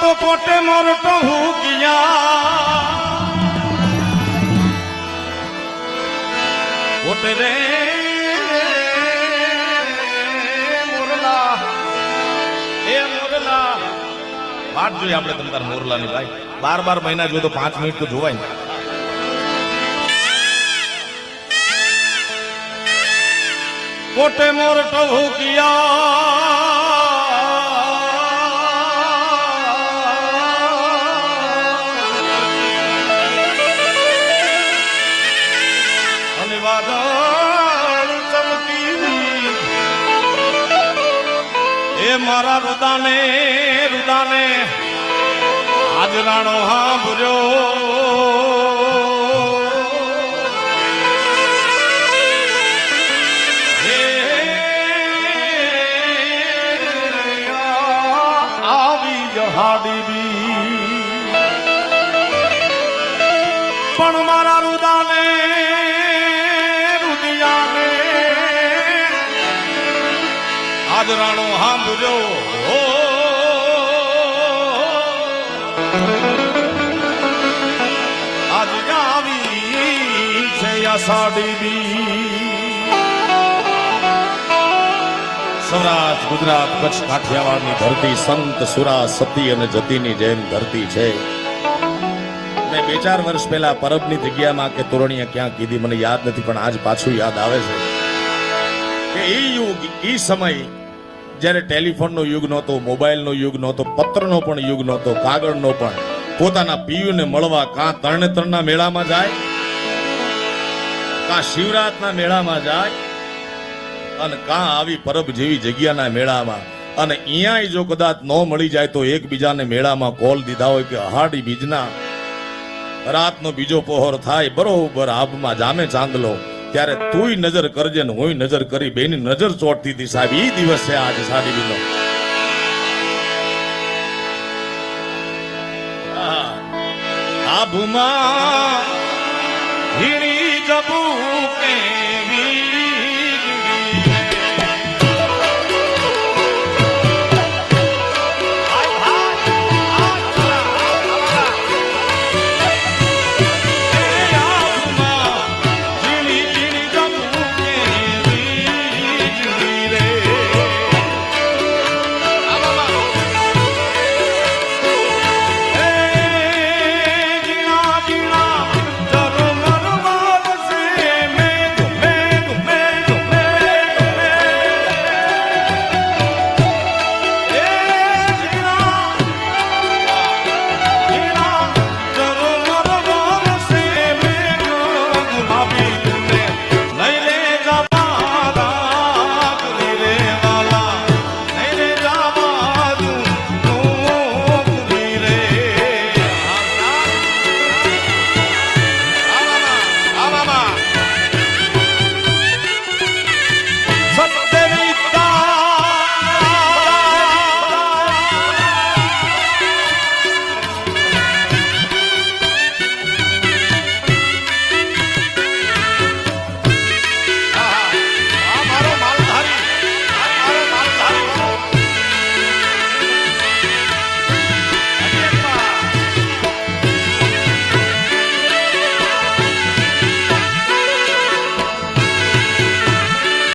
તો પોતે મોરટો હું ગયા પોતે રે મોરલા એ મોરલા વાત જોઈએ આપણે તમ તાર મોરલાની ભાઈ બાર બાર મહિના જોઈએ તો પાંચ મિનિટ તો જોવાય ને પોતે મોરટો હું ગયા વાદળ ચમકી એ મારા રુદાને રુદાને આજરાણો હાંભળ્યો હે આવી જહાડી બી. પણ મારા રુદાને આજરાણો સાંભળ્યો હો આજ આવી છે અષાઢી સૌરાષ્ટ્ર ગુજરાત કચ્છ કાઠિયાવાડની ધરતી સંત સુરા સતી અને જતીની જેમ ધરતી છે મેં બે ચાર વર્ષ પહેલા પરબની જગ્યામાં કે તોરણીયા ક્યાં કીધી મને યાદ નથી પણ આજ પાછું યાદ આવે છે કે એ યુગ એ સમય જ્યારે ટેલિફોનનો યુગ નહોતો, મોબાઈલનો યુગ નહોતો, પત્રનો પણ યુગ નહોતો, કાગળનો પણ. પોતાના પિયુને મળવા કાં તરણેતરના મેળામાં જાય, કાં શિવરાતના મેળામાં જાય, અને કાં આવી પરબ જેવી જગ્યાના મેળામાં. અને અહીંયા જો કદાચ ન મળી જાય તો એકબીજાને મેળામાં કોલ દીધા હોય કે અહાડી બીજના. રાતનો બીજો પહોર થાય, બરોબર આબમાં જામે ચાંદલો. ત્યારે તુંય નજર કરજે ને હુંય નજર કરી બેની નજર ચોટતી હતી સાહેબ. એ દિવસ આજે સાડી બીનો આબુમાં